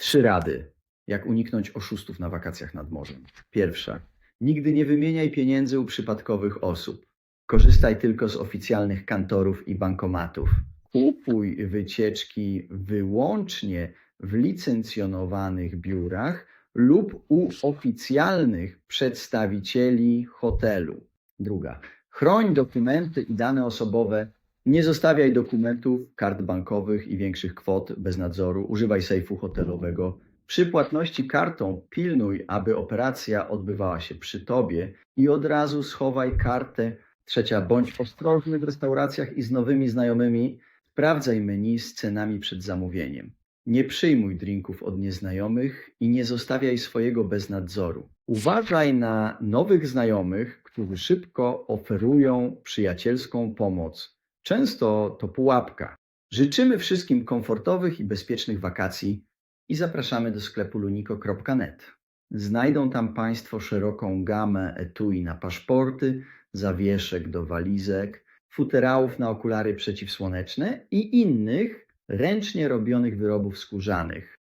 Trzy rady, jak uniknąć oszustów na wakacjach nad morzem. Pierwsza. Nigdy nie wymieniaj pieniędzy u przypadkowych osób. Korzystaj tylko z oficjalnych kantorów i bankomatów. Kupuj wycieczki wyłącznie w licencjonowanych biurach lub u oficjalnych przedstawicieli hotelu. Druga. Chroń dokumenty i dane osobowe. Nie zostawiaj dokumentów, kart bankowych i większych kwot bez nadzoru. Używaj sejfu hotelowego. Przy płatności kartą pilnuj, aby operacja odbywała się przy tobie i od razu schowaj kartę. Trzecia, bądź ostrożny w restauracjach i z nowymi znajomymi. Sprawdzaj menu z cenami przed zamówieniem. Nie przyjmuj drinków od nieznajomych i nie zostawiaj swojego bez nadzoru. Uważaj na nowych znajomych, którzy szybko oferują przyjacielską pomoc. Często to pułapka. Życzymy wszystkim komfortowych i bezpiecznych wakacji i zapraszamy do sklepu luniko.net. Znajdą tam Państwo szeroką gamę etui na paszporty, zawieszek do walizek, futerałów na okulary przeciwsłoneczne i innych ręcznie robionych wyrobów skórzanych.